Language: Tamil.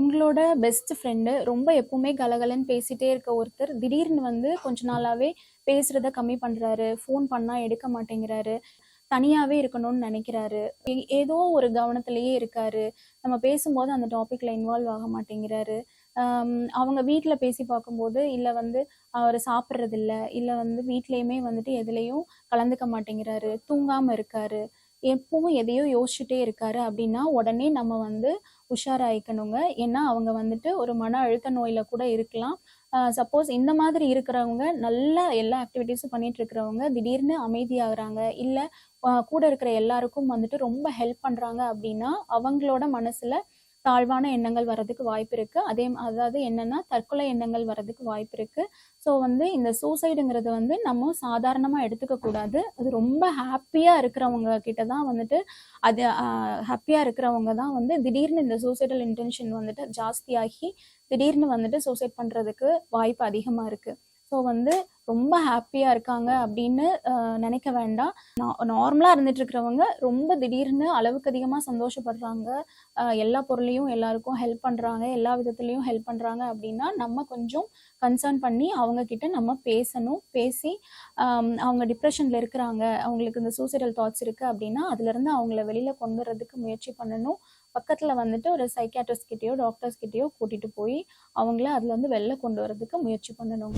உங்களோட பெஸ்ட் ஃப்ரெண்டு ரொம்ப எப்பவுமே கலகலன்னு பேசிட்டே இருக்க ஒருத்தர் திடீர்னு வந்து கொஞ்ச நாளாவே பேசுறத கம்மி பண்றாரு ஃபோன் பண்ணா எடுக்க மாட்டேங்கிறாரு தனியாவே இருக்கணும்னு நினைக்கிறாரு. ஏதோ ஒரு கவனத்திலேயே இருக்காரு. நம்ம பேசும்போது அந்த டாபிக்ல இன்வால்வ் ஆக மாட்டேங்கிறாரு. அவங்க வீட்டில் பேசி பார்க்கும்போது இல்லை வந்து அவர் சாப்பிட்றதில்ல இல்லை வந்து வீட்லேயுமே வந்துட்டு எதுலேயும் கலந்துக்க மாட்டேங்கிறாரு தூங்காமல் இருக்காரு. எப்பவும் எதையோ யோசிச்சுட்டே இருக்காரு அப்படின்னா உடனே நம்ம வந்து உஷாராயிக்கணுங்க. ஏன்னா அவங்க வந்துட்டு ஒரு மன அழுத்த நோயில கூட இருக்கலாம். சப்போஸ் இந்த மாதிரி இருக்கிறவங்க நல்ல எல்லா ஆக்டிவிட்டீஸும் பண்ணிட்டு இருக்கிறவங்க திடீர்னு அமைதியாகிறாங்க. இல்லை கூட இருக்கிற எல்லாருக்கும் வந்துட்டு ரொம்ப ஹெல்ப் பண்றாங்க அப்படின்னா அவங்களோட மனசுல தாழ்வான எண்ணங்கள் வர்றதுக்கு வாய்ப்பு இருக்கு. அதே அதாவது என்னன்னா தற்கொலை எண்ணங்கள் வர்றதுக்கு வாய்ப்பு இருக்கு. ஸோ வந்து இந்த சூசைடுங்கிறது வந்து நம்ம சாதாரணமா எடுத்துக்க கூடாது. அது ரொம்ப ஹாப்பியா இருக்கிறவங்க கிட்ட தான் வந்துட்டு அது ஹாப்பியா இருக்கிறவங்க தான் வந்து திடீர்னு இந்த சூசைடல் இன்டென்ஷன் வந்துட்டு ஜாஸ்தியாகி திடீர்னு வந்துட்டு சூசைட் பண்றதுக்கு வாய்ப்பு அதிகமா இருக்கு. ஸோ வந்து ரொம்ப ஹாப்பியாக இருக்காங்க அப்படின்னு நினைக்க வேண்டாம். நார்மலாக இருந்துட்டு இருக்கிறவங்க ரொம்ப திடீர்னு அளவுக்கு அதிகமாக சந்தோஷப்படுறாங்க. எல்லா பொருளையும் எல்லாருக்கும் ஹெல்ப் பண்ணுறாங்க எல்லா விதத்துலேயும் ஹெல்ப் பண்ணுறாங்க அப்படின்னா நம்ம கொஞ்சம் கன்சர்ன் பண்ணி அவங்கக்கிட்ட நம்ம பேசணும். பேசி அவங்க டிப்ரெஷனில் இருக்கிறாங்க அவங்களுக்கு இந்த சூசைடல் தாட்ஸ் இருக்குது அப்படின்னா அதுலேருந்து அவங்கள வெளியில் கொண்டு வரதுக்கு முயற்சி பண்ணணும். பக்கத்தில் வந்துட்டு ஒரு சைக்காட்ரிஸ்ட் கிட்டயோ டாக்டர்ஸ் கிட்டேயோ கூட்டிகிட்டு போய் அவங்கள அதுலேருந்து வெளில கொண்டு வரதுக்கு முயற்சி பண்ணணும்.